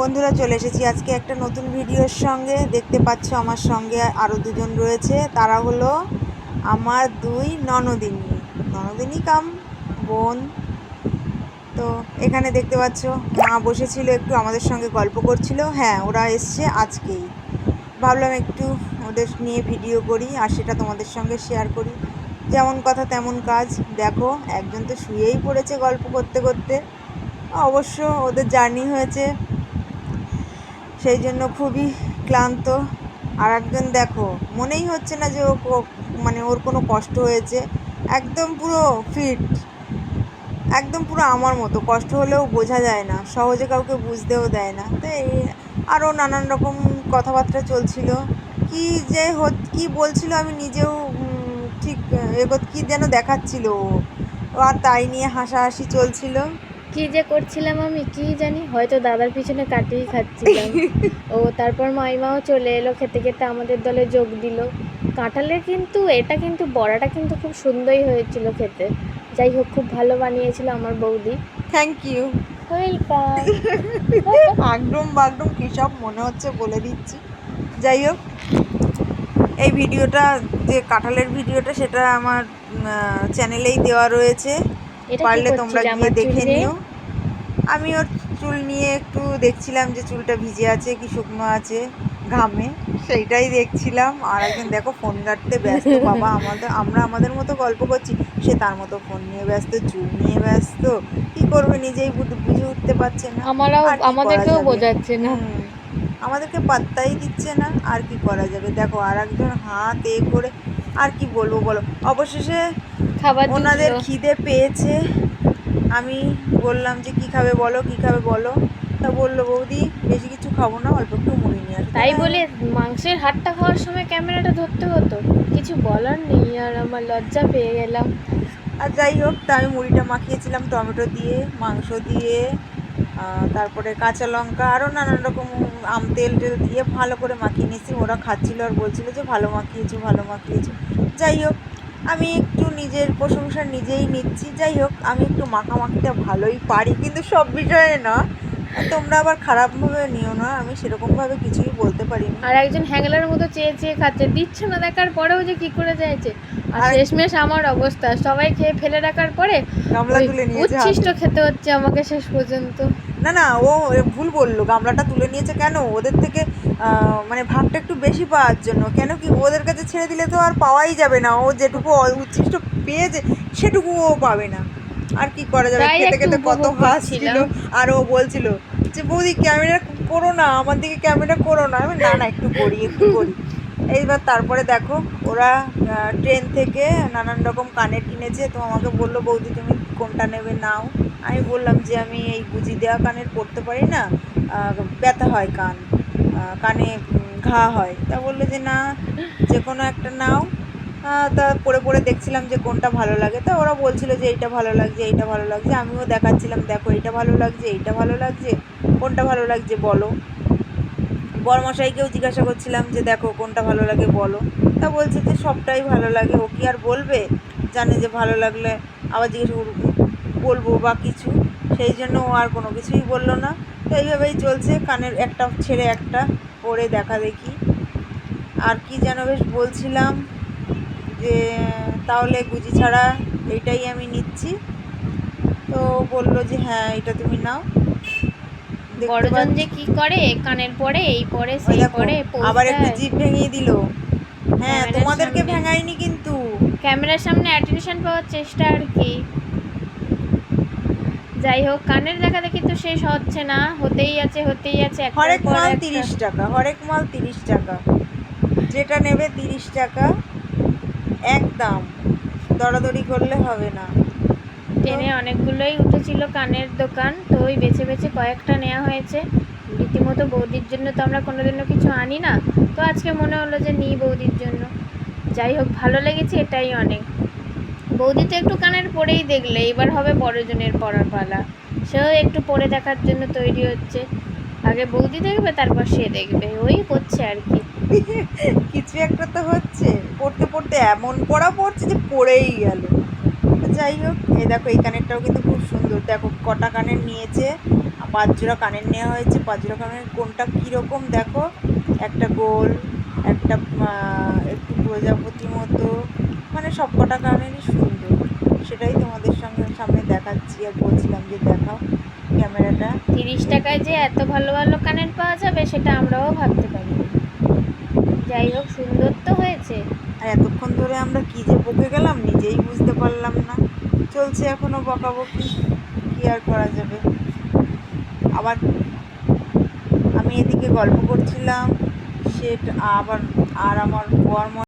বন্ধুরা চলে এসেছি আজকে একটা নতুন ভিডিওর সঙ্গে। দেখতে পাচ্ছ আমার সঙ্গে আরও দুজন রয়েছে। তারা হলো আমার দুই ননদিনী। ননদিনী কাম, বোন। তো এখানে দেখতে পাচ্ছ, মা বসেছিল, একটু আমাদের সঙ্গে গল্প করছিল। হ্যাঁ ওরা এসছে আজকেই। ভাবলাম একটু ওদের নিয়ে ভিডিও করি আর সেটা তোমাদের সঙ্গে শেয়ার করি। যেমন কথা তেমন কাজ। দেখো, একজন তো শুয়েই পড়েছে গল্প করতে করতে। অবশ্য ওদের জার্নি হয়েছে সেই জন্য খুবই ক্লান্ত। আর একজন দেখো, মনেই হচ্ছে না যে ও মানে ওর কোনো কষ্ট হয়েছে। একদম পুরো ফিট একদম পুরো আমার মতো। কষ্ট হলেও বোঝা যায় না, সহজে কাউকে বুঝতেও দেয় না। তো এই আরও নানান রকম কথাবার্তা চলছিল। কি যে হত, কী বলছিল আমি নিজেও ঠিক এগোত, কী যেন দেখাচ্ছিল ও। আর তাই নিয়ে হাসাহাসি চলছিল। কি যে করছিলাম আমি কি জানি? হয়তো দাদার পিছনে কাটিয়ে খাচ্ছিলাম। ও তারপর মাইমাও চলে এলো খেতে খেতে আমাদের দলে যোগ দিল। কাঁঠালের কিন্তু এটা কিন্তু বড়াটা কিন্তু খুব সুন্দরই হয়েছিল খেতে। যাই হোক খুব ভালো বানিয়েছিল আমার বৌদি। Thank you welcome. আগডুম বাগডুম কী সব মনে হচ্ছে বলে দিচ্ছি। যাই হোক এই ভিডিওটা যে কাঁঠালের ভিডিওটা সেটা আমার চ্যানেলেই দেওয়া রয়েছে। পারলে তোমরা গিয়ে দেখে নিও। আমি ওর চুল নিয়ে একটু দেখছিলাম যে চুলটা ভিজে আছে কি শুকনো আছে ঘামে সেইটাই দেখছিলাম। আর একজন দেখো ফোন ঘাটতে ব্যস্ত বাবা আমাদের আমরা আমাদের মতো গল্প করছি সে তার মতো ফোন নিয়ে ব্যস্ত চুল নিয়ে ব্যস্ত। কি করবে? নিজেই বুঝে উঠতে পারছে না। আমরাও আমাদেরকেও বোঝাচ্ছে না। আমাদেরকে পাত্তাই দিচ্ছে না আর কি করা যাবে? দেখো আর একজন হাত এ করে আর কি বলব বলো? অবশেষে খাবার ওনাদের খিদে পেয়েছে। আমি বললাম যে কি খাবে বলো কি খাবে বলো? তা বলল বৌদি বেশি কিছু খাব না অল্প একটু মুড়ি নিয়ে আসো। তাই বলে মাংসের হাটটা খাওয়ার সময় ক্যামেরাটা ধরতে হতো। কিছু বলার নেই আর আমার লজ্জা পেয়ে গেলাম। আর যাই হোক তা আমি মুড়িটা মাখিয়েছিলাম টমেটো দিয়ে মাংস দিয়ে তারপরে কাঁচা লঙ্কা আরও নানান রকম আম তেল টেল দিয়ে ভালো করে মাখিয়ে নিয়েছি। ওরা খাচ্ছিল আর বলছিল যে ভালো মাখিয়েছো ভালো মাখিয়েছো। যাই হোক আমি একটু নিজের প্রশংসা নিজেই নিচ্ছি। যাই হোক আমি একটু মাখামাখিটা ভালোই পারি কিন্তু সব বিষয়ে না। তোমরা আবার খারাপভাবে নিও না আমি সেরকমভাবে কিছুই বলতে পারিনি। আর একজন হ্যাংলার মতো চেয়ে চেয়ে খাচ্ছে। দিচ্ছে না দেখার পরেও যে কি করে যাইছে আর শেষমেশ আমার অবস্থা। সবাই খেয়ে ফেলে রাখার পরে গামলা তুলে নিয়েছে হাতে। উচ্ছিষ্ট খেতে হচ্ছে আমাকে শেষ পর্যন্ত। না না ও ভুল বলল। গামলাটা তুলে নিয়েছে কেন? ওদের থেকে মানে ভাবটা একটু বেশি পাওয়ার জন্য। কেন কি ওদের কাছে ছেড়ে দিলে তো আর পাওয়াই যাবে না। ও যেটুকু উচ্ছিষ্ট পেয়েছে সেটুকু ও পাবে না। আর কি করা যাবে? খেতে খেতে কত হাসছিল। করছিলাম। আর ও বলছিল যে বৌদি ক্যামেরা করো না আমার দিকে ক্যামেরা করো না। আমি না না একটু করি একটু করি। এইবার তারপরে দেখো ওরা ট্রেন থেকে নানান রকম কানের কিনেছে। তো আমাকে বলল বৌদি তুমি কোনটা নেবে নাও? আমি বললাম যে আমি এই গুজি দেওয়া কানের পরতে পারি না ব্যথা হয় কান। কানে ঘা হয়। তা বলল যে, না যে কোনো একটা নাও। তা পরে পরে দেখছিলাম যে, কোনটা ভালো লাগে। তা ওরা বলছিল যে, এইটা ভালো লাগছে, এইটা ভালো লাগছে। আমিও দেখাচ্ছিলাম, দেখো, এইটা ভালো লাগছে, এইটা ভালো লাগছে, কোনটা ভালো লাগছে বলো। বরমশাইকেও জিজ্ঞাসা করছিলাম যে, দেখো, কোনটা ভালো লাগে বলো। তা বলছে যে, সবটাই ভালো লাগে। ও কি আর বলবে? জানে যে, ভালো লাগলে আবার জিজ্ঞেস করব, বলব বা কিছু। সেই জন্য ও আর কোনো কিছুই বলল না। তো এইভাবেই চলছে কানের একটা ছেড়ে একটা পরে দেখা দেখি। আর কি যেন বেশ বলছিলাম যে তাহলে গুজি ছাড়া এইটাই আমি নিচ্ছি। তো বলল যে হ্যাঁ এটা তুমি নাও। বড়জন যে কি করে কানের পরে এই পরে সেই পরে আবার একটু জিভ ভেঙিয়ে দিল। হ্যাঁ তোমাদেরকে। ভেঙাইনি কিন্তু। ক্যামেরার সামনে অ্যাটেনশন পাওয়ার চেষ্টা আর কি। যাই হোক কানের দেখা দেখি তো শেষ হচ্ছে না। হতেই আছে হতেই আছে হরেক মাল তিরিশ টাকা হরেক মাল তিরিশ টাকা। যেটা নেবে তিরিশ টাকা একদম দরাদরি করলে হবে না। ট্রেনে অনেকগুলোই উঠেছিল কানের দোকান তো ওই বেছে বেছে কয়েকটা নেওয়া হয়েছে। রীতিমতো বৌদির জন্য তো আমরা কোনোদিনও কিছু আনি না। তো আজকে মনে হলো যে নিই বৌদির জন্য। যাই হোক ভালো লেগেছে এটাই অনেক। বৌদি তো একটু কানের পরেই দেখলে, এবার হবে বড়জনের পরার পালা। সেও একটু পরে দেখার জন্য তৈরি হচ্ছে। আগে বৌদি দেখবে, তারপর সে দেখবে। ওই করছে আর কি। কিছু একটা তো হচ্ছে। পড়তে পড়তে এমন পড়া পড়ছে যে পড়েই গেল। যাই হোক, এই দেখো, এই কানেরটাও কিন্তু খুব সুন্দর। দেখো, কটা কানের নিয়েছে। পাঁচ জোড়া কানের নেওয়া হয়েছে। পাঁচ জোড়া কানের কোনটা কীরকম দেখো? একটা গোল, একটা একটু প্রজাপতি মতো মানে সব কটা কানেরই সুন্দর। সেটাই তোমাদের সঙ্গে সামনে দেখাচ্ছি আর বলছিলাম যে দেখাও ক্যামেরাটা। তিরিশ টাকায় যে এত ভালো ভালো কানের পাওয়া যাবে সেটা আমরাও ভাবতে পারি যাই হোক সুন্দর তো হয়েছে। আর এতক্ষণ ধরে আমরা কী যে বকে গেলাম নিজেই বুঝতে পারলাম না। চলছে এখনও বকাবকি কী আর করা যাবে? আবার আমি এদিকে গল্প করছিলাম সে আবার আর আমার বর